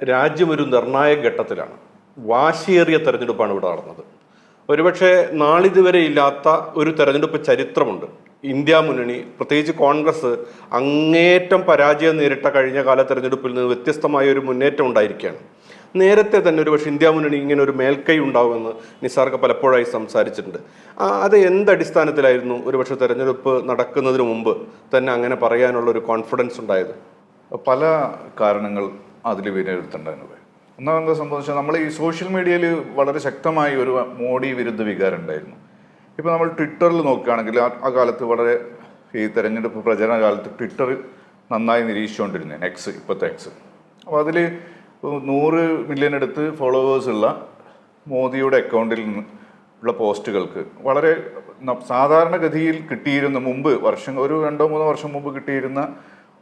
രാജ്യം ഒരു നിർണായക ഘട്ടത്തിലാണ്. വാശിയേറിയ തെരഞ്ഞെടുപ്പാണ് ഇവിടെ നടന്നത്. ഒരുപക്ഷെ നാളിതുവരെ ഇല്ലാത്ത ഒരു തെരഞ്ഞെടുപ്പ് ചരിത്രമുണ്ട്. ഇന്ത്യ മുന്നണി പ്രത്യേകിച്ച് കോൺഗ്രസ് അങ്ങേറ്റം പരാജയം നേരിട്ട കഴിഞ്ഞ കാല തെരഞ്ഞെടുപ്പിൽ നിന്ന് വ്യത്യസ്തമായ ഒരു മുന്നേറ്റം ഉണ്ടായിരിക്കുകയാണ്. നേരത്തെ തന്നെ ഒരു പക്ഷേ ഇന്ത്യ മുന്നണി ഇങ്ങനെ ഒരു മേൽക്കൈ ഉണ്ടാവുമെന്ന് നിസാർക്ക് പലപ്പോഴായി സംസാരിച്ചിട്ടുണ്ട്. അത് എന്തടിസ്ഥാനത്തിലായിരുന്നു ഒരുപക്ഷെ തെരഞ്ഞെടുപ്പ് നടക്കുന്നതിന് മുമ്പ് തന്നെ അങ്ങനെ പറയാനുള്ള ഒരു കോൺഫിഡൻസ് ഉണ്ടായത്? പല കാരണങ്ങൾ അതിൽ വിലയിരുത്തേണ്ടതിനുള്ളത് ഒന്നാമത്തെ സംബന്ധിച്ച് നമ്മൾ ഈ സോഷ്യൽ മീഡിയയിൽ വളരെ ശക്തമായ ഒരു മോഡി വിരുദ്ധ വികാരം ഉണ്ടായിരുന്നു. ഇപ്പോൾ നമ്മൾ ട്വിറ്ററിൽ നോക്കുകയാണെങ്കിൽ ആ കാലത്ത് വളരെ ഈ തെരഞ്ഞെടുപ്പ് പ്രചരണ കാലത്ത് ട്വിറ്റർ നന്നായി നിരീക്ഷിച്ചുകൊണ്ടിരുന്നത് എക്സ് ഇപ്പോഴത്തെ എക്സ് അപ്പോൾ അതിൽ നൂറ് മില്യൺ അടുത്ത് ഫോളോവേഴ്സുള്ള മോദിയുടെ അക്കൗണ്ടിൽ നിന്ന് ഉള്ള പോസ്റ്റുകൾക്ക് വളരെ സാധാരണഗതിയിൽ കിട്ടിയിരുന്ന മുമ്പ് വർഷം ഒരു രണ്ടോ മൂന്നോ വർഷം മുമ്പ് കിട്ടിയിരുന്ന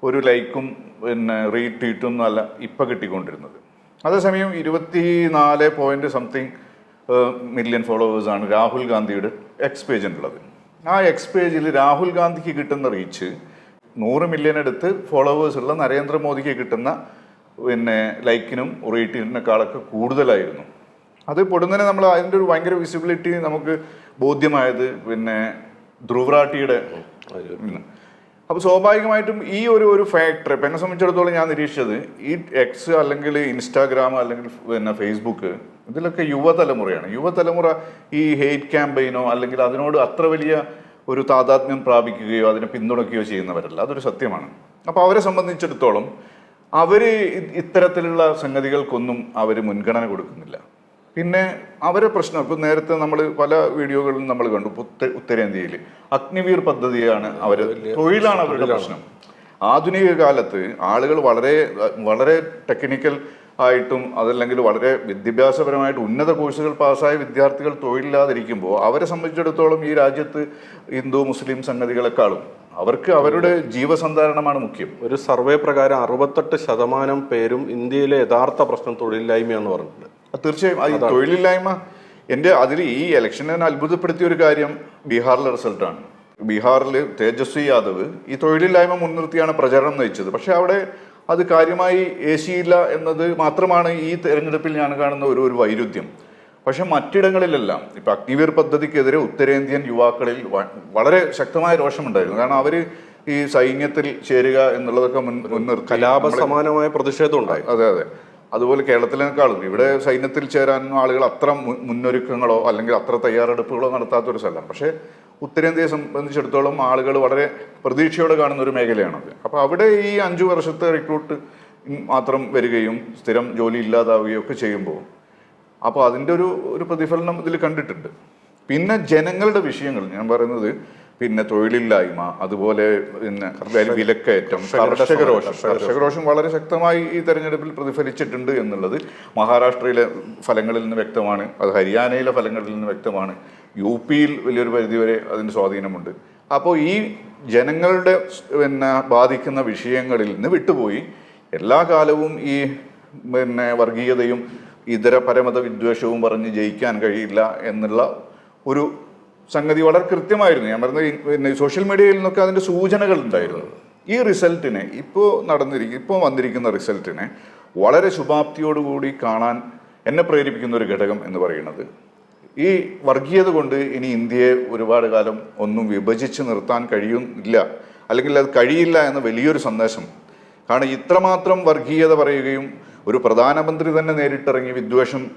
ഒരു ലൈക്കും പിന്നെ റീട്വീറ്റും ഒന്നും അല്ല ഇപ്പം കിട്ടിക്കൊണ്ടിരുന്നത്. അതേസമയം ഇരുപത്തി നാല് പോയിന്റ് സംതിങ് മില്യൺ ഫോളോവേഴ്സാണ് രാഹുൽ ഗാന്ധിയുടെ എക്സ് പേജിനുള്ളത് ആ എക്സ് പേജിൽ രാഹുൽ ഗാന്ധിക്ക് കിട്ടുന്ന റീച്ച് നൂറ് മില്യൺ എടുത്ത് ഫോളോവേഴ്സ് ഉള്ള നരേന്ദ്രമോദിക്ക് കിട്ടുന്ന പിന്നെ ലൈക്കിനും റീറ്റിനേക്കാളൊക്കെ കൂടുതലായിരുന്നു. അത് പൊടുന്നനെ നമ്മൾ അതിന്റെ ഒരു ഭയങ്കര വിസിബിലിറ്റി നമുക്ക് ബോധ്യമായത് പിന്നെ ധ്രുവറാട്ടിയുടെ അപ്പോൾ സ്വാഭാവികമായിട്ടും ഈ ഒരു ഒരു ഫാക്ടർ ഇപ്പം എന്നെ സംബന്ധിച്ചിടത്തോളം ഞാൻ നിരീക്ഷിച്ചത് ഈ എക്സ് അല്ലെങ്കിൽ ഇൻസ്റ്റാഗ്രാം അല്ലെങ്കിൽ പിന്നെ ഫേസ്ബുക്ക് ഇതിലൊക്കെ യുവതലമുറയാണ്. യുവതലമുറ ഈ ഹെയ്റ്റ് ക്യാമ്പയിനോ അല്ലെങ്കിൽ അതിനോട് അത്ര വലിയ ഒരു താതാത്മ്യം പ്രാപിക്കുകയോ അതിനെ പിന്തുണയ്ക്കുകയോ ചെയ്യുന്നവരല്ല. അതൊരു സത്യമാണ്. അപ്പോൾ അവരെ സംബന്ധിച്ചിടത്തോളം അവർ ഇത്തരത്തിലുള്ള സംഗതികൾക്കൊന്നും അവർ മുൻഗണന കൊടുക്കുന്നില്ല. പിന്നെ അവരെ പ്രശ്നം ഇപ്പം നേരത്തെ നമ്മൾ പല വീഡിയോകളിലും നമ്മൾ കണ്ടു ഉത്തര ഉത്ത ഉത്തരേന്ത്യയിൽ അഗ്നിവീർ പദ്ധതിയാണ് അവർ തൊഴിലാണ് അവരുടെ പ്രശ്നം. ആധുനിക കാലത്ത് ആളുകൾ വളരെ വളരെ ടെക്നിക്കൽ ആയിട്ടും അതല്ലെങ്കിൽ വളരെ വിദ്യാഭ്യാസപരമായിട്ട് ഉന്നത കോഴ്സുകൾ പാസ്സായ വിദ്യാർത്ഥികൾ തൊഴിലില്ലാതിരിക്കുമ്പോൾ അവരെ സംബന്ധിച്ചിടത്തോളം ഈ രാജ്യത്ത് ഹിന്ദു മുസ്ലിം സംഗതികളെക്കാളും അവർക്ക് അവരുടെ ജീവസന്ധാരണമാണ് മുഖ്യം. ഒരു സർവേ പ്രകാരം അറുപത്തെട്ട് ശതമാനം പേരും ഇന്ത്യയിലെ യഥാർത്ഥ പ്രശ്നം തൊഴിലില്ലായ്മയാണെന്ന് പറഞ്ഞിട്ടുണ്ട്. അത് തീർച്ചയായും. അത് തൊഴിലില്ലായ്മ എന്റെ അതിൽ ഈ ഇലക്ഷനെ അത്ഭുതപ്പെടുത്തിയ ഒരു കാര്യം ബീഹാറിലെ റിസൾട്ടാണ് ബീഹാറിൽ തേജസ്വി യാദവ് ഈ തൊഴിലില്ലായ്മ മുൻനിർത്തിയാണ് പ്രചരണം നയിച്ചത്. പക്ഷെ അവിടെ അത് കാര്യമായി ഏശിയില്ല എന്നത് മാത്രമാണ് ഈ തെരഞ്ഞെടുപ്പിൽ ഞാൻ കാണുന്ന ഒരു ഒരു വൈരുദ്ധ്യം. പക്ഷെ മറ്റിടങ്ങളിലെല്ലാം ഇപ്പൊ അഗ്നിവീർ പദ്ധതിക്കെതിരെ ഉത്തരേന്ത്യൻ യുവാക്കളിൽ വളരെ ശക്തമായ രോഷമുണ്ടായിരുന്നു. കാരണം അവർ ഈ സൈന്യത്തിൽ ചേരുക എന്നുള്ളതൊക്കെ മുൻ മുൻനിർത്തി കലാപ സമാനമായ പ്രതിഷേധം ഉണ്ടായി. അതെ അതെ. അതുപോലെ കേരളത്തിലേക്കാളും ഇവിടെ സൈന്യത്തിൽ ചേരാനും ആളുകൾ അത്ര മുന്നൊരുക്കങ്ങളോ അല്ലെങ്കിൽ അത്ര തയ്യാറെടുപ്പുകളോ നടത്താത്ത ഒരു സ്ഥലമാണ്. പക്ഷേ ഉത്തരേന്ത്യയെ സംബന്ധിച്ചിടത്തോളം ആളുകൾ വളരെ പ്രതീക്ഷയോടെ കാണുന്ന ഒരു മേഖലയാണത് അപ്പോൾ അവിടെ ഈ അഞ്ചു വർഷത്തെ റിക്രൂട്ട് മാത്രം വരികയും സ്ഥിരം ജോലി ഇല്ലാതാവുകയും ഒക്കെ ചെയ്യുമ്പോൾ അപ്പോൾ അതിന്റെ ഒരു ഒരു പ്രതിഫലനം ഇതിൽ കണ്ടിട്ടുണ്ട്. പിന്നെ ജനങ്ങളുടെ വിഷയങ്ങൾ ഞാൻ പറയുന്നത് പിന്നെ തൊഴിലില്ലായ്മ അതുപോലെ പിന്നെ വില- വിലക്കയറ്റം കർഷക രോഷം കർഷക രോഷം വളരെ ശക്തമായി ഈ തെരഞ്ഞെടുപ്പിൽ പ്രതിഫലിച്ചിട്ടുണ്ട് എന്നുള്ളത് മഹാരാഷ്ട്രയിലെ ഫലങ്ങളിൽ നിന്ന് വ്യക്തമാണ്. അത് ഹരിയാനയിലെ ഫലങ്ങളിൽ നിന്ന് വ്യക്തമാണ്. യു പിയിൽ വലിയൊരു പരിധിവരെ അതിന് സ്വാധീനമുണ്ട്. അപ്പോൾ ഈ ജനങ്ങളുടെ പിന്നെ ബാധിക്കുന്ന വിഷയങ്ങളിൽ നിന്ന് വിട്ടുപോയി എല്ലാ കാലവും ഈ പിന്നെ വർഗീയതയും ഇതര പരമത വിദ്വേഷവും പറഞ്ഞ് ജയിക്കാൻ കഴിയില്ല എന്നുള്ള ഒരു സംഗതി വളരെ കൃത്യമായിരുന്നു. ഞാൻ പറഞ്ഞ പിന്നെ സോഷ്യൽ മീഡിയയിൽ നിന്നൊക്കെ അതിന്റെ സൂചനകൾ ഉണ്ടായിരുന്നു. ഈ റിസൾട്ടിനെ ഇപ്പോൾ നടന്നിരിക്കും ഇപ്പോൾ വന്നിരിക്കുന്ന റിസൾട്ടിനെ വളരെ ശുഭാപ്തിയോടുകൂടി കാണാൻ എന്നെ പ്രേരിപ്പിക്കുന്ന ഒരു ഘടകം എന്ന് പറയുന്നത് ഈ വർഗീയത കൊണ്ട് ഇനി ഇന്ത്യയെ ഒരുപാട് കാലം ഒന്നും വിഭജിച്ച് നിർത്താൻ കഴിയുന്നില്ല. അല്ലെങ്കിൽ അത് കഴിയില്ല എന്ന വലിയൊരു സന്ദേശം. കാരണം ഇത്രമാത്രം വർഗീയത പറയുകയും ഒരു പ്രധാനമന്ത്രി തന്നെ നേരിട്ടിറങ്ങി വിദ്വേഷം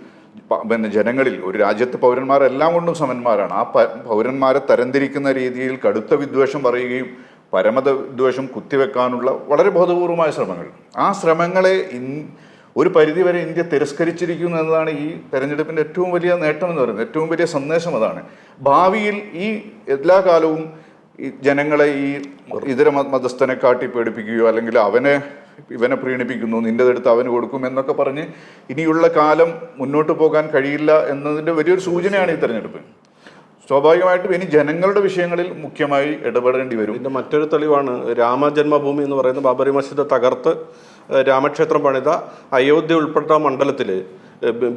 പിന്നെ ജനങ്ങളിൽ ഒരു രാജ്യത്തെ പൗരന്മാരെല്ലാം കൊണ്ടും സമന്മാരാണ്. ആ പൗരന്മാരെ തരംതിരിക്കുന്ന രീതിയിൽ കടുത്ത വിദ്വേഷം പറയുകയും പരമത വിദ്വേഷം കുത്തിവെക്കാനുള്ള വളരെ ബോധപൂർവമായ ശ്രമങ്ങൾ. ആ ശ്രമങ്ങളെ ഇൻ ഒരു പരിധിവരെ ഇന്ത്യ തിരസ്കരിച്ചിരിക്കുന്നു എന്നതാണ് ഈ തെരഞ്ഞെടുപ്പിന്റെ ഏറ്റവും വലിയ നേട്ടം എന്ന് പറയുന്നത്. ഏറ്റവും വലിയ സന്ദേശം അതാണ്. ഭാവിയിൽ ഈ എല്ലാ കാലവും ഈ ജനങ്ങളെ ഈ ഇതര മതസ്ഥനെ കാട്ടി പേടിപ്പിക്കുകയോ അല്ലെങ്കിൽ അവനെ ഇവനെ പ്രീണിപ്പിക്കുന്നു നിന്റെതെടുത്ത് അവന് കൊടുക്കും എന്നൊക്കെ പറഞ്ഞ് ഇനിയുള്ള കാലം മുന്നോട്ട് പോകാൻ കഴിയില്ല എന്നതിന്റെ വലിയൊരു സൂചനയാണ് ഈ തെരഞ്ഞെടുപ്പ്. സ്വാഭാവികമായിട്ടും ഇനി ജനങ്ങളുടെ വിഷയങ്ങളിൽ മുഖ്യമായി ഇടപെടേണ്ടി വരും. ഇതിന്റെ മറ്റൊരു തെളിവാണ് രാമജന്മഭൂമി എന്ന് പറയുന്ന ബാബറി മസ്ജിദ് തകർത്ത് രാമക്ഷേത്രം പണിത അയോധ്യ ഉൾപ്പെട്ട മണ്ഡലത്തിൽ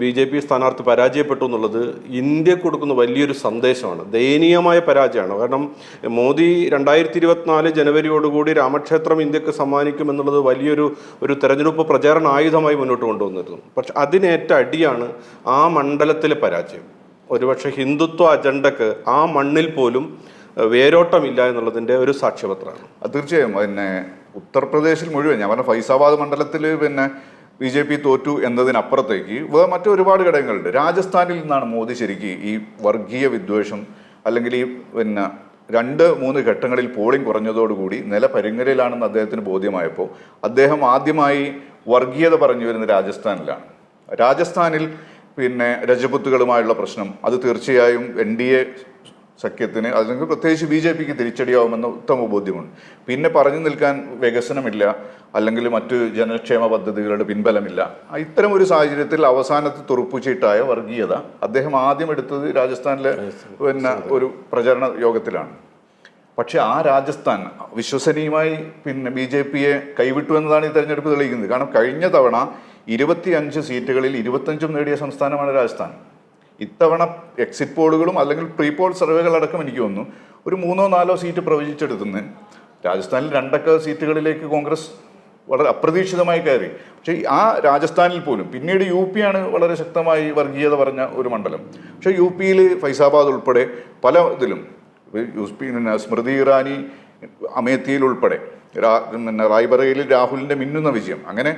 ബി ജെ പി സ്ഥാനാർത്ഥി പരാജയപ്പെട്ടു എന്നുള്ളത് ഇന്ത്യ കൊടുക്കുന്ന വലിയൊരു സന്ദേശമാണ്. ദയനീയമായ പരാജയമാണ്. കാരണം മോദി രണ്ടായിരത്തി ഇരുപത്തിനാല് ജനുവരിയോടുകൂടി രാമക്ഷേത്രം ഇന്ത്യയ്ക്ക് സമ്മാനിക്കും എന്നുള്ളത് വലിയൊരു ഒരു തെരഞ്ഞെടുപ്പ് പ്രചാരണ ആയുധമായി മുന്നോട്ട് കൊണ്ടുവന്നിരുന്നു. പക്ഷെ അതിനേറ്റ അടിയാണ് ആ മണ്ഡലത്തിലെ പരാജയം. ഒരുപക്ഷെ ഹിന്ദുത്വ അജണ്ടക്ക് ആ മണ്ണിൽ പോലും വേരോട്ടമില്ല എന്നുള്ളതിന്റെ ഒരു സാക്ഷ്യപത്രമാണ്. തീർച്ചയായും. പിന്നെ ഉത്തർപ്രദേശിൽ മുഴുവൻ ഞാൻ പറഞ്ഞ ഫൈസാബാദ് മണ്ഡലത്തിൽ പിന്നെ ബി ജെ പി തോറ്റു എന്നതിനപ്പുറത്തേക്ക് വേറെ മറ്റൊരുപാട് ഘടകങ്ങളുണ്ട്. രാജസ്ഥാനിൽ നിന്നാണ് മോദി ശരിക്ക് ഈ വർഗീയ വിദ്വേഷം അല്ലെങ്കിൽ ഈ പിന്നെ രണ്ട് മൂന്ന് ഘട്ടങ്ങളിൽ പോളിംഗ് കുറഞ്ഞതോടുകൂടി നില പരിങ്ങരയിലാണെന്ന് അദ്ദേഹത്തിന് ബോധ്യമായപ്പോൾ അദ്ദേഹം ആദ്യമായി വർഗീയത പറഞ്ഞു വരുന്ന രാജസ്ഥാനിലാണ്. രാജസ്ഥാനിൽ പിന്നെ രജപുത്തുകളുമായുള്ള പ്രശ്നം അത് തീർച്ചയായും എൻ ഡി എ സഖ്യത്തിന് അല്ലെങ്കിൽ പ്രത്യേകിച്ച് ബി ജെ പിക്ക് തിരിച്ചടിയാവുമെന്ന ഉത്തമ ബോധ്യമുണ്ട്. പിന്നെ പറഞ്ഞു നിൽക്കാൻ വികസനമില്ല. അല്ലെങ്കിൽ മറ്റ് ജനക്ഷേമ പദ്ധതികളുടെ പിൻബലമില്ല. ആ ഇത്തരം ഒരു സാഹചര്യത്തിൽ അവസാനത്തെ തുറപ്പുചീട്ടായ വർഗീയത അദ്ദേഹം ആദ്യം എടുത്തത് രാജസ്ഥാനിലെ പിന്നെ ഒരു പ്രചരണ യോഗത്തിലാണ്. പക്ഷെ ആ രാജസ്ഥാൻ വിശ്വസനീയമായി പിന്നെ ബി ജെ പിയെ കൈവിട്ടു എന്നതാണ് ഈ തെരഞ്ഞെടുപ്പ് തെളിയിക്കുന്നത്. കാരണം കഴിഞ്ഞ തവണ ഇരുപത്തിയഞ്ച് സീറ്റുകളിൽ ഇരുപത്തഞ്ചും നേടിയ സംസ്ഥാനമാണ് രാജസ്ഥാൻ. ഇത്തവണ എക്സിറ്റ് പോളുകളും അല്ലെങ്കിൽ പ്രീ പോൾ സർവേകളടക്കം എനിക്ക് തോന്നുന്നു ഒരു മൂന്നോ നാലോ സീറ്റ് പ്രവചിച്ചെടുത്തുനിന്ന് രാജസ്ഥാനിൽ രണ്ടൊക്കെ സീറ്റുകളിലേക്ക് കോൺഗ്രസ് വളരെ അപ്രതീക്ഷിതമായി കയറി. പക്ഷേ ആ രാജസ്ഥാനിൽ പോലും പിന്നീട് യു പി ആണ് വളരെ ശക്തമായി വർഗീയത പറഞ്ഞ ഒരു മണ്ഡലം. പക്ഷേ യു പിയിൽ ഫൈസാബാദ് ഉൾപ്പെടെ പല ഇതിലും യു പി പിന്നെ സ്മൃതി ഇറാനി അമേത്തിയിൽ ഉൾപ്പെടെ പിന്നെ റായ്ബറയിൽ രാഹുലിന്റെ മിന്നുന്ന വിജയം. അങ്ങനെ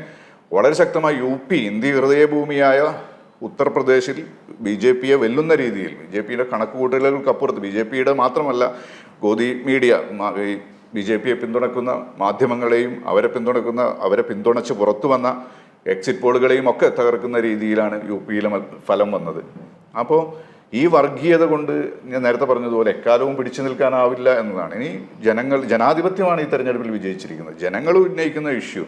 വളരെ ശക്തമായി യു പി ഇന്ത്യ ഹൃദയഭൂമിയായ ഉത്തർപ്രദേശിൽ ബി ജെ പിയെ വെല്ലുന്ന രീതിയിൽ ബി ജെ പിയുടെ കണക്കുകൂട്ടലുകൾക്കപ്പുറത്ത് ബി ജെ പിയുടെ മാത്രമല്ല ഗോദി മീഡിയ ബി ജെ പിയെ പിന്തുണക്കുന്ന മാധ്യമങ്ങളെയും അവരെ പിന്തുണക്കുന്ന അവരെ പിന്തുണച്ച് പുറത്തു വന്ന എക്സിറ്റ് പോളുകളെയും ഒക്കെ തകർക്കുന്ന രീതിയിലാണ് യു പിയിലെ ഫലം വന്നത്. അപ്പോൾ ഈ വർഗീയത കൊണ്ട് ഞാൻ നേരത്തെ പറഞ്ഞതുപോലെ എക്കാലവും പിടിച്ചു നിൽക്കാനാവില്ല എന്നതാണ്. ഇനി ജനങ്ങൾ ജനാധിപത്യമാണ് ഈ തെരഞ്ഞെടുപ്പിൽ വിജയിച്ചിരിക്കുന്നത്. ജനങ്ങൾ ഉന്നയിക്കുന്ന ഇഷ്യൂ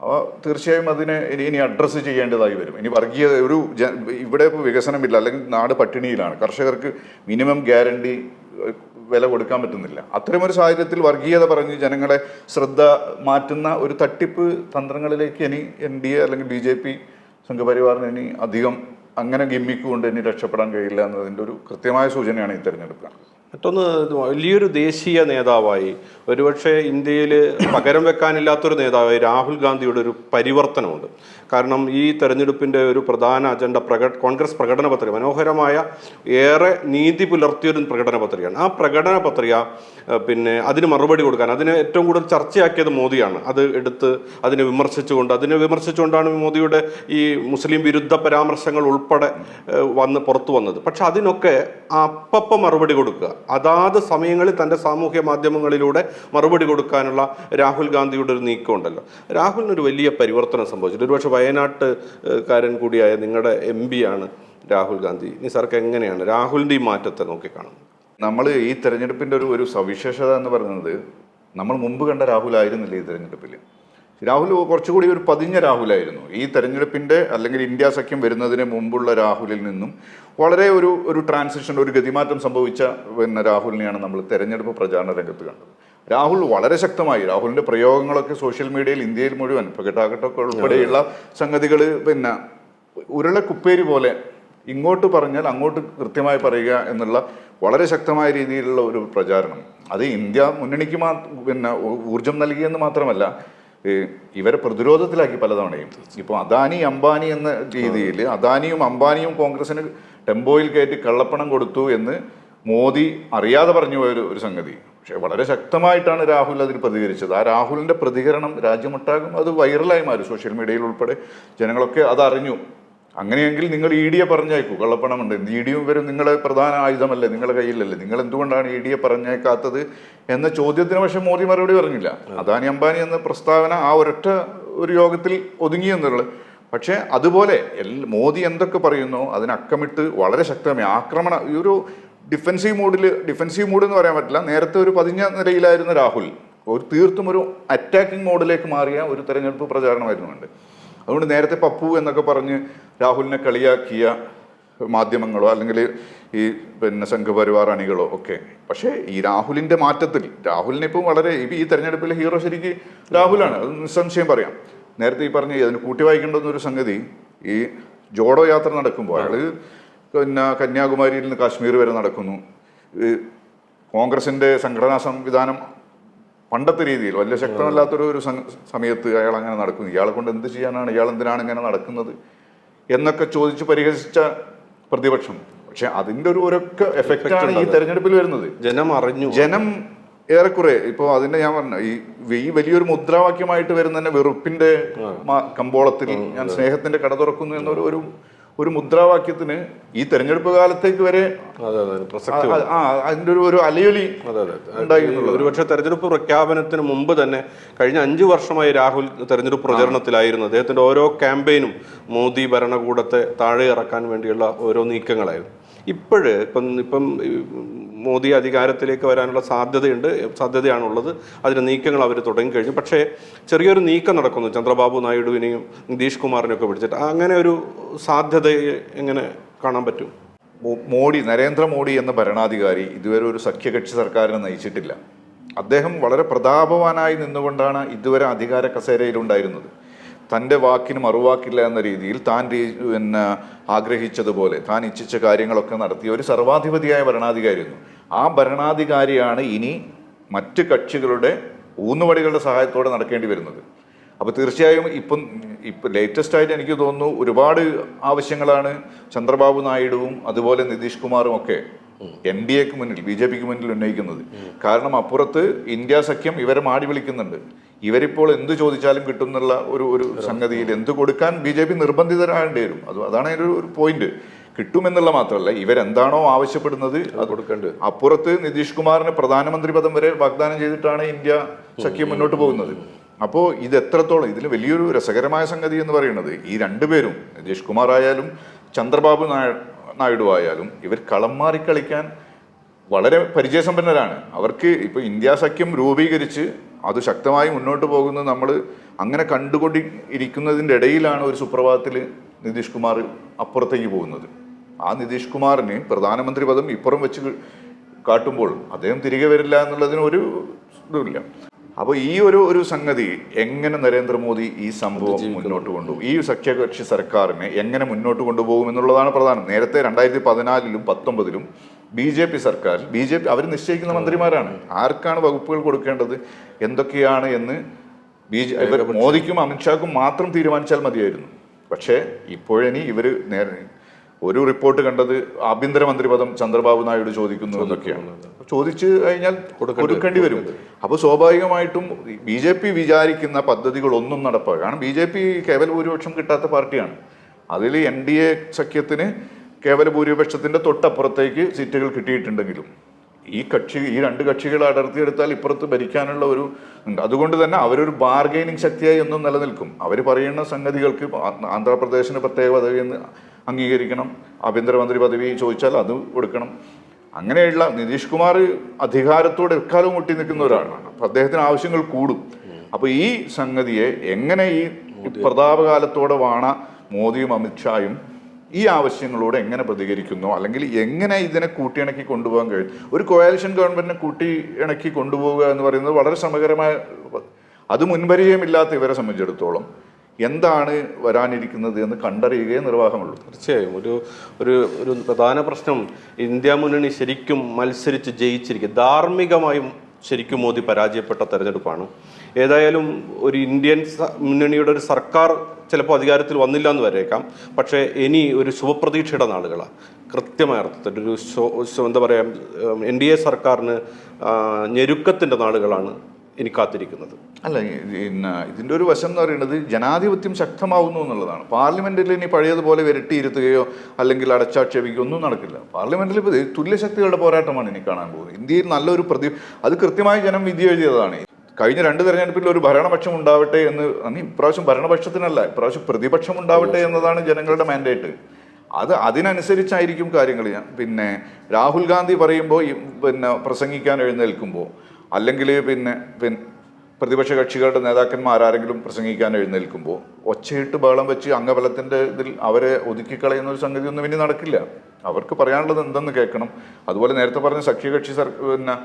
അപ്പോൾ തീർച്ചയായും അതിനെ ഇനി ഇനി അഡ്രസ്സ് ചെയ്യേണ്ടതായി വരും. ഇനി വർഗീയ ഒരു ഇവിടെ ഇപ്പോൾ വികസനമില്ല. അല്ലെങ്കിൽ നാട് പട്ടിണിയിലാണ്. കർഷകർക്ക് മിനിമം ഗ്യാരണ്ടി വില കൊടുക്കാൻ പറ്റുന്നില്ല. അത്തരമൊരു സാഹചര്യത്തിൽ വർഗീയത പറഞ്ഞ് ജനങ്ങളെ ശ്രദ്ധ മാറ്റുന്ന ഒരു തട്ടിപ്പ് തന്ത്രങ്ങളിലേക്ക് ഇനി എൻ ഡി എ അല്ലെങ്കിൽ ബി ജെ പി സംഘപരിവാറിന് ഇനി അധികം അങ്ങനെ ഗിമ്മിക്ക് കൊണ്ട് ഇനി രക്ഷപ്പെടാൻ കഴിയില്ല എന്നതിന്റെ ഒരു കൃത്യമായ സൂചനയാണ് ഈ തെരഞ്ഞെടുപ്പ് മറ്റൊന്ന് വലിയൊരു ദേശീയ നേതാവായി ഒരുപക്ഷെ ഇന്ത്യയിൽ പകരം വെക്കാനില്ലാത്തൊരു നേതാവായി രാഹുൽ ഗാന്ധിയുടെ ഒരു പരിവർത്തനമുണ്ട്. കാരണം ഈ തെരഞ്ഞെടുപ്പിന്റെ ഒരു പ്രധാന അജണ്ട പ്രക കോൺഗ്രസ് പ്രകടന പത്രിക മനോഹരമായ ഏറെ നീതി പുലർത്തിയൊരു പ്രകടന പത്രികയാണ്. ആ പ്രകടന പത്രിക പിന്നെ അതിന് മറുപടി കൊടുക്കാൻ അതിന് ഏറ്റവും കൂടുതൽ ചർച്ചയാക്കിയത് മോദിയാണ്. അത് എടുത്ത് അതിനെ വിമർശിച്ചുകൊണ്ട് അതിനെ വിമർശിച്ചുകൊണ്ടാണ് മോദിയുടെ ഈ മുസ്ലിം വിരുദ്ധ പരാമർശങ്ങൾ ഉൾപ്പെടെ വന്ന് പുറത്തു വന്നത്. പക്ഷെ അതിനൊക്കെ അപ്പപ്പം മറുപടി കൊടുക്കുക അതാത് സമയങ്ങളിൽ തന്റെ സാമൂഹ്യ മാധ്യമങ്ങളിലൂടെ മറുപടി കൊടുക്കാനുള്ള രാഹുൽ ഗാന്ധിയുടെ ഒരു നീക്കമുണ്ടല്ലോ. രാഹുലിനൊരു വലിയ പരിവർത്തനം സംഭവിച്ചിട്ടുണ്ട്. ഒരുപക്ഷെ വയനാട്ട് കാരൻ കൂടിയായ നിങ്ങളുടെ എം ആണ് രാഹുൽ ഗാന്ധി. നിസാർക്ക് എങ്ങനെയാണ് രാഹുലിന്റെ ഈ മാറ്റത്തെ നോക്കിക്കാണുന്നത് നമ്മൾ ഈ തെരഞ്ഞെടുപ്പിന്റെ ഒരു ഒരു സവിശേഷത എന്ന് പറയുന്നത് നമ്മൾ മുമ്പ് കണ്ട രാഹുൽ ആയിരുന്നില്ല ഈ തെരഞ്ഞെടുപ്പിൽ രാഹുൽ കുറച്ചുകൂടി ഒരു പതിഞ്ഞ രാഹുലായിരുന്നു. ഈ തെരഞ്ഞെടുപ്പിന്റെ അല്ലെങ്കിൽ ഇന്ത്യ സഖ്യം വരുന്നതിന് മുമ്പുള്ള രാഹുലിൽ നിന്നും വളരെ ഒരു ഒരു ട്രാൻസിഷൻ ഒരു ഗതിമാറ്റം സംഭവിച്ച പിന്നെ രാഹുലിനെയാണ് നമ്മൾ തെരഞ്ഞെടുപ്പ് പ്രചാരണ രംഗത്ത് കണ്ടത്. രാഹുൽ വളരെ ശക്തമായി രാഹുലിന്റെ പ്രയോഗങ്ങളൊക്കെ സോഷ്യൽ മീഡിയയിൽ ഇന്ത്യയിൽ മുഴുവൻ ഇപ്പൊ ഗട്ടാഗട്ടൊക്കെ ഉൾപ്പെടെയുള്ള സംഗതികൾ പിന്നെ ഉരുളക്കുപ്പേരി പോലെ ഇങ്ങോട്ട് പറഞ്ഞാൽ അങ്ങോട്ട് കൃത്യമായി പറയുക എന്നുള്ള വളരെ ശക്തമായ രീതിയിലുള്ള ഒരു പ്രചാരണം. അത് ഇന്ത്യ മുന്നണിക്ക് മാ പിന്നെ ഊർജം നൽകിയെന്ന് മാത്രമല്ല ഇവരെ പ്രതിരോധത്തിലാക്കി പലതവണയും. ഇപ്പോൾ അദാനി അംബാനി എന്ന രീതിയിൽ അദാനിയും അംബാനിയും കോൺഗ്രസിന് ടെമ്പോയിൽ കയറ്റി കള്ളപ്പണം കൊടുത്തു എന്ന് മോദി അറിയാതെ പറഞ്ഞു പോയ ഒരു- ഒരു സംഗതി. പക്ഷേ വളരെ ശക്തമായിട്ടാണ് രാഹുൽ അതിൽ പ്രതികരിച്ചത്. ആ രാഹുലിന്റെ പ്രതികരണം രാജ്യമൊട്ടാകും. അത് വൈറലായി മാറി സോഷ്യൽ മീഡിയയിൽ ഉൾപ്പെടെ. ജനങ്ങളൊക്കെ അതറിഞ്ഞു. അങ്ങനെയെങ്കിൽ നിങ്ങൾ ഇ ഡിയെ പറഞ്ഞേക്കൂ കള്ളപ്പണമുണ്ട്. ഇ ഡിയും വരും നിങ്ങളെ പ്രധാന ആയുധമല്ലേ? നിങ്ങളുടെ കയ്യിലല്ലേ? നിങ്ങൾ എന്തുകൊണ്ടാണ് ഇ ഡിയെ പറഞ്ഞേക്കാത്തത് എന്ന ചോദ്യത്തിന് പക്ഷെ മോദി മറുപടി പറഞ്ഞില്ല. അദാനി അംബാനി എന്ന പ്രസ്താവന ആ ഒരൊറ്റ ഒരു യോഗത്തിൽ ഒതുങ്ങി എന്നുള്ളത്. പക്ഷേ അതുപോലെ മോദി എന്തൊക്കെ പറയുന്നു അതിനക്കമിട്ട് വളരെ ശക്തമായി ആക്രമണ ഈ ഒരു ഡിഫൻസീവ് മൂഡിൽ ഡിഫൻസീവ് മൂഡ് എന്ന് പറയാൻ പറ്റില്ല. നേരത്തെ ഒരു പതിഞ്ഞ നിലയിലായിരുന്ന രാഹുൽ ഒരു തീർത്തും ഒരു അറ്റാക്കിംഗ് മോഡിലേക്ക് മാറിയ ഒരു തെരഞ്ഞെടുപ്പ് പ്രചാരണമായിരുന്നു ഉണ്ട് അതുകൊണ്ട് നേരത്തെ പപ്പു എന്നൊക്കെ പറഞ്ഞ് രാഹുലിനെ കളിയാക്കിയ മാധ്യമങ്ങളോ അല്ലെങ്കിൽ ഈ പിന്നെ സംഘപരിവാർ അണികളോ ഒക്കെ. പക്ഷേ ഈ രാഹുലിന്റെ മാറ്റത്തിൽ രാഹുലിനെ ഇപ്പം വളരെ ഈ തെരഞ്ഞെടുപ്പിലെ ഹീറോ ശരിക്ക് രാഹുലാണ്. അത് നിസ്സംശയം പറയാം. നേരത്തെ ഈ പറഞ്ഞ അതിന് കൂട്ടി വായിക്കേണ്ടുന്ന ഒരു സംഗതി ഈ ജോഡോ യാത്ര നടക്കുമ്പോൾ അയാൾ പിന്നെ കന്യാകുമാരിയിൽ നിന്ന് കാശ്മീർ വരെ നടക്കുന്നു. കോൺഗ്രസിന്റെ കോൺഗ്രസിന്റെ സംഘടനാ സംവിധാനം പണ്ടത്തെ രീതിയിൽ വലിയ ശക്തമല്ലാത്തൊരു ഒരു സമയത്ത് അയാൾ അങ്ങനെ നടക്കുന്നു. ഇയാളെ കൊണ്ട് എന്ത് ചെയ്യാനാണ്? ഇയാൾ എന്തിനാണ് ഇങ്ങനെ നടക്കുന്നത്? എന്നൊക്കെ ചോദിച്ച് പരിഹസിച്ച പ്രതിപക്ഷം. പക്ഷെ അതിന്റെ ഒരു ഒരൊക്കെ എഫക്റ്റാണ് ഈ തെരഞ്ഞെടുപ്പിൽ വരുന്നത്. ജനം അറിഞ്ഞു. ജനം ഏറെക്കുറെ ഇപ്പോൾ അതിന്റെ ഞാൻ പറഞ്ഞ ഈ ഈ വലിയൊരു മുദ്രാവാക്യമായിട്ട് വരുന്ന തന്നെ വെറുപ്പിന്റെ കമ്പോളത്തിൽ ഞാൻ സ്നേഹത്തിന്റെ കട തുറക്കുന്നു എന്നൊരു ഒരു ഒരു മുദ്രാവാക്യത്തിന് ഈ തെരഞ്ഞെടുപ്പ് കാലത്തേക്ക് വരെ അതെ അതെ പ്രസക്തി ആ- അതിന്റെ ഒരു ഒരു അലയൊലി ഒരുപക്ഷെ തെരഞ്ഞെടുപ്പ് പ്രഖ്യാപനത്തിന് മുമ്പ് തന്നെ കഴിഞ്ഞ അഞ്ചു വർഷമായി രാഹുൽ തെരഞ്ഞെടുപ്പ് പ്രചരണത്തിലായിരുന്നു. അദ്ദേഹത്തിന്റെ ഓരോ ക്യാമ്പയിനും മോദി ഭരണകൂടത്തെ താഴെ ഇറക്കാൻ വേണ്ടിയുള്ള ഓരോ നീക്കങ്ങളായിരുന്നു. ഇപ്പോഴ് ഇപ്പം ഇപ്പം മോദി അധികാരത്തിലേക്ക് വരാനുള്ള സാധ്യതയുണ്ട് സാധ്യതയാണുള്ളത്. അതിന് നീക്കങ്ങൾ അവർ തുടങ്ങിക്കഴിഞ്ഞു. പക്ഷേ ചെറിയൊരു നീക്കം നടക്കുന്നു. ചന്ദ്രബാബു നായിഡുവിനെയും നിതീഷ് കുമാറിനെയും ഒക്കെ പിടിച്ചിട്ട്. അങ്ങനെ ഒരു സാധ്യതയെ എങ്ങനെ കാണാൻ പറ്റും? മോഡി നരേന്ദ്രമോദി എന്ന ഭരണാധികാരി ഇതുവരെ ഒരു സഖ്യകക്ഷി സർക്കാരിനെ നയിച്ചിട്ടില്ല. അദ്ദേഹം വളരെ പ്രതാപവാനായി നിന്നുകൊണ്ടാണ് ഇതുവരെ അധികാര കസേരയിലുണ്ടായിരുന്നത്. തന്റെ വാക്കിന് മറുവാക്കില്ല എന്ന രീതിയിൽ താൻ പിന്നെ ആഗ്രഹിച്ചതുപോലെ താൻ ഇച്ഛിച്ച കാര്യങ്ങളൊക്കെ നടത്തിയ ഒരു സർവാധിപതിയായ ഭരണാധികാരിയായിരുന്നു. ആ ഭരണാധികാരിയാണ് ഇനി മറ്റ് കക്ഷികളുടെ ഊന്നുവടികളുടെ സഹായത്തോടെ നടക്കേണ്ടി വരുന്നത്. അപ്പോൾ തീർച്ചയായും ഇപ്പം ഇപ്പം ലേറ്റസ്റ്റ് ആയിട്ട് എനിക്ക് തോന്നുന്നു ഒരുപാട് ആവശ്യങ്ങളാണ് ചന്ദ്രബാബു നായിഡുവും അതുപോലെ നിതീഷ് കുമാറും ഒക്കെ എൻ ഡി എക്ക് മുന്നിൽ ബി ജെ പിക്ക് മുന്നിൽ ഉന്നയിക്കുന്നത്. കാരണം അപ്പുറത്ത് ഇന്ത്യ സഖ്യം ഇവരെ മാടി വിളിക്കുന്നുണ്ട്. ഇവരിപ്പോൾ എന്ത് ചോദിച്ചാലും കിട്ടുന്നുള്ള ഒരു ഒരു സംഗതിയിൽ എന്ത് കൊടുക്കാൻ ബി ജെ പി നിർബന്ധിതരാകേണ്ടി വരും. അത് അതാണ് അതിന്റെ ഒരു പോയിന്റ് കിട്ടുമെന്നുള്ള മാത്രമല്ല ഇവരെന്താണോ ആവശ്യപ്പെടുന്നത് അത് കൊടുക്കേണ്ടത്. അപ്പുറത്ത് നിതീഷ് കുമാറിന് പ്രധാനമന്ത്രി പദം വരെ വാഗ്ദാനം ചെയ്തിട്ടാണ് ഇന്ത്യ സഖ്യം മുന്നോട്ട് പോകുന്നത്. അപ്പോൾ ഇത് എത്രത്തോളം ഇതിൽ വലിയൊരു രസകരമായ സംഗതി എന്ന് പറയുന്നത് ഈ രണ്ടുപേരും നിതീഷ് കുമാർ ആയാലും ചന്ദ്രബാബു നായ- നായിഡു ആയാലും ഇവർ കളം മാറി കളിക്കാൻ വളരെ പരിചയസമ്പന്നരാണ്. അവർക്ക് ഇപ്പോൾ ഇന്ത്യ സഖ്യം രൂപീകരിച്ച് അത് ശക്തമായി മുന്നോട്ട് പോകുന്നത് നമ്മൾ അങ്ങനെ കണ്ടുകൊണ്ട് ഇരിക്കുന്നതിന്റെ ഇടയിലാണ് ഒരു സുപ്രഭാതത്തിൽ നിതീഷ് കുമാർ അപ്പുറത്തേക്ക് പോകുന്നത്. ആ നിതീഷ് കുമാറിന് പ്രധാനമന്ത്രി പദം ഇപ്പുറം വെച്ച് കാട്ടുമ്പോൾ അദ്ദേഹം തിരികെ വരില്ല എന്നുള്ളതിന് ഒരു ഇതുമില്ല. അപ്പോൾ ഈ ഒരു ഒരു സംഗതി എങ്ങനെ നരേന്ദ്രമോദി ഈ സംഭവം മുന്നോട്ട് കൊണ്ടുപോകും ഈ സഖ്യകക്ഷി സർക്കാരിനെ എങ്ങനെ മുന്നോട്ട് കൊണ്ടുപോകും എന്നുള്ളതാണ് പ്രധാനം. നേരത്തെ രണ്ടായിരത്തി പതിനാലിലും പത്തൊമ്പതിലും ബി ജെ പി സർക്കാർ ബി ജെ പി അവർ നിശ്ചയിക്കുന്ന മന്ത്രിമാരാണ്. ആർക്കാണ് വകുപ്പുകൾ കൊടുക്കേണ്ടത്? എന്തൊക്കെയാണ് എന്ന് ബി ജെ ഇവർ മോദിക്കും അമിത്ഷാക്കും മാത്രം തീരുമാനിച്ചാൽ മതിയായിരുന്നു. പക്ഷേ ഇപ്പോഴിനി ഇവർ നേരെ ഒരു റിപ്പോർട്ട് കണ്ടത് ആഭ്യന്തരമന്ത്രി പദം ചന്ദ്രബാബു നായിഡു ചോദിക്കുന്നു എന്നൊക്കെയാണ്. ചോദിച്ചു കഴിഞ്ഞാൽ കൊടുക്കേണ്ടി വരും അപ്പോൾ സ്വാഭാവികമായിട്ടും ബി ജെ പി വിചാരിക്കുന്ന പദ്ധതികളൊന്നും നടപ്പാക്കുക കാരണം ബി ജെ പി കേവല ഭൂരിപക്ഷം കിട്ടാത്ത പാർട്ടിയാണ്. അതിൽ എൻ ഡി എ സഖ്യത്തിന് കേവല ഭൂരിപക്ഷത്തിന്റെ തൊട്ടപ്പുറത്തേക്ക് സീറ്റുകൾ കിട്ടിയിട്ടുണ്ടെങ്കിലും ഈ കക്ഷി ഈ രണ്ട് കക്ഷികൾ അടർത്തിയെടുത്താൽ ഇപ്പുറത്ത് ഭരിക്കാനുള്ള ഒരു അതുകൊണ്ട് തന്നെ അവരൊരു ബാർഗൈനിങ് ശക്തിയായി ഒന്നും നിലനിൽക്കും. അവർ പറയുന്ന സംഗതികൾക്ക് ആന്ധ്രാപ്രദേശിന് പ്രത്യേക പദവി എന്ന് അംഗീകരിക്കണം. ആഭ്യന്തരമന്ത്രി പദവി ചോദിച്ചാൽ അത് കൊടുക്കണം. അങ്ങനെയുള്ള നിതീഷ് കുമാർ അധികാരത്തോടെ എക്കാലവും മുട്ടി നിൽക്കുന്ന ഒരാളാണ് അപ്പം അദ്ദേഹത്തിന് ആവശ്യങ്ങൾ കൂടും. അപ്പോൾ ഈ സംഗതിയെ എങ്ങനെ ഈ പ്രതാപകാലത്തോടെ വാണ മോദിയും അമിത്ഷായും ഈ ആവശ്യങ്ങളോട് എങ്ങനെ പ്രതികരിക്കുന്നു? അല്ലെങ്കിൽ എങ്ങനെ ഇതിനെ കൂട്ടിയിണക്കി കൊണ്ടുപോകാൻ കഴിയും? ഒരു കോയാലിഷൻ ഗവൺമെന്റിനെ കൂട്ടി ഇണക്കി കൊണ്ടുപോവുക എന്ന് പറയുന്നത് വളരെ ശ്രമകരമായ അത് മുൻപരിചയമില്ലാത്ത ഇവരെ സംബന്ധിച്ചിടത്തോളം എന്താണ് വരാനിരിക്കുന്നത് എന്ന് കണ്ടറിയുകയേ നിർവാഹമുള്ളൂ. തീർച്ചയായും. ഒരു ഒരു ഒരു പ്രധാന പ്രശ്നം ഇന്ത്യ മുന്നണി ശരിക്കും മത്സരിച്ച് ജയിച്ചിരിക്കുക ധാർമ്മികമായും ശരിക്കും മോദി പരാജയപ്പെട്ട തെരഞ്ഞെടുപ്പാണ്. ഏതായാലും ഒരു ഇന്ത്യൻ മുന്നണിയുടെ ഒരു സർക്കാർ ചിലപ്പോൾ അധികാരത്തിൽ വന്നില്ല എന്ന് വരേക്കാം. പക്ഷേ ഇനി ഒരു ശുഭപ്രതീക്ഷയുടെ നാളുകളാണ് കൃത്യമായ അർത്ഥത്തിൽ ഒരു എന്താ പറയുക എൻ ഡി എ സർക്കാരിന് ഞെരുക്കത്തിന്റെ നാളുകളാണ് ഇനി കാത്തിരിക്കുന്നത്. അല്ല ഇതിന്റെ ഒരു വശം എന്ന് പറയുന്നത് ജനാധിപത്യം ശക്തമാവുന്നു എന്നുള്ളതാണ്. പാർലമെന്റിൽ ഇനി പഴയതുപോലെ വിരട്ടിയിരുത്തുകയോ അല്ലെങ്കിൽ അടച്ചാക്ഷേപിക്കുകയോ ഒന്നും നടക്കില്ല. പാർലമെന്റിൽ ഇപ്പോൾ തുല്യശക്തികളുടെ പോരാട്ടമാണ് ഇനി കാണാൻ പോകുന്നത്. ഇന്ത്യയിൽ നല്ലൊരു പ്രതി അത് കൃത്യമായി ജനം വിധി എഴുതിയതാണ് കഴിഞ്ഞ രണ്ട് തെരഞ്ഞെടുപ്പിൽ ഒരു ഭരണപക്ഷം ഉണ്ടാവട്ടെ എന്ന് അന്ന് ഇപ്രാവശ്യം ഭരണപക്ഷത്തിനല്ല ഇപ്രാവശ്യം പ്രതിപക്ഷം ഉണ്ടാവട്ടെ എന്നതാണ് ജനങ്ങളുടെ മാൻഡേറ്റ് അത് അതിനനുസരിച്ചായിരിക്കും കാര്യങ്ങൾ ഞാൻ പിന്നെ രാഹുൽ ഗാന്ധി പറയുമ്പോൾ പിന്നെ പ്രസംഗിക്കാൻ എഴുന്നേൽക്കുമ്പോൾ അല്ലെങ്കിൽ പിന്നെ പിന്നെ പ്രതിപക്ഷ കക്ഷികളുടെ നേതാക്കന്മാർ ആരെങ്കിലും പ്രസംഗിക്കാൻ എഴുന്നേൽക്കുമ്പോൾ ഒച്ചയിട്ട് ബഹളം വെച്ച് അംഗബലത്തിന്റെ ഇതിൽ അവരെ ഒതുക്കിക്കളയുന്ന ഒരു സംഗതി ഒന്നും ഇനി നടക്കില്ല. അവർക്ക് പറയാനുള്ളത് എന്തെന്ന് കേൾക്കണം. അതുപോലെ നേരത്തെ പറഞ്ഞ സഖ്യകക്ഷി സർ പിന്നെ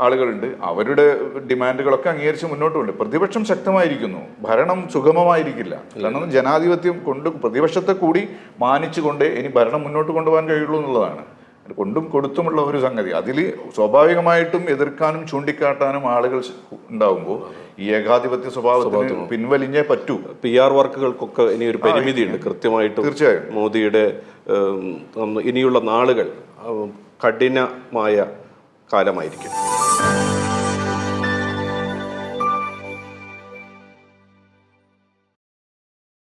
ആളുകളുണ്ട്. അവരുടെ ഡിമാൻഡുകളൊക്കെ അംഗീകരിച്ച് മുന്നോട്ട് കൊണ്ട് പ്രതിപക്ഷം ശക്തമായിരിക്കുന്നു. ഭരണം സുഗമമായിരിക്കില്ല. കാരണം ജനാധിപത്യം കൊണ്ട് പ്രതിപക്ഷത്തെ കൂടി മാനിച്ചുകൊണ്ട് ഇനി ഭരണം മുന്നോട്ട് കൊണ്ടുപോകാൻ കഴിയുള്ളൂ എന്നുള്ളതാണ്. കൊണ്ടും കൊടുത്തുമുള്ള ഒരു സംഗതി. അതിൽ സ്വാഭാവികമായിട്ടും എതിർക്കാനും ചൂണ്ടിക്കാട്ടാനും ആളുകൾ ഉണ്ടാവുമ്പോൾ ഈ ഏകാധിപത്യ സ്വഭാവത്തിന് പിൻവലിഞ്ഞേ പറ്റൂ. പി ആർ വർക്കുകൾക്കൊക്കെ ഇനി ഒരു പരിമിതി ഉണ്ട് കൃത്യമായിട്ട് തീർച്ചയായും. മോദിയുടെ ഇനിയുള്ള നാളുകൾ കഠിനമായ കാലമായിരിക്കും.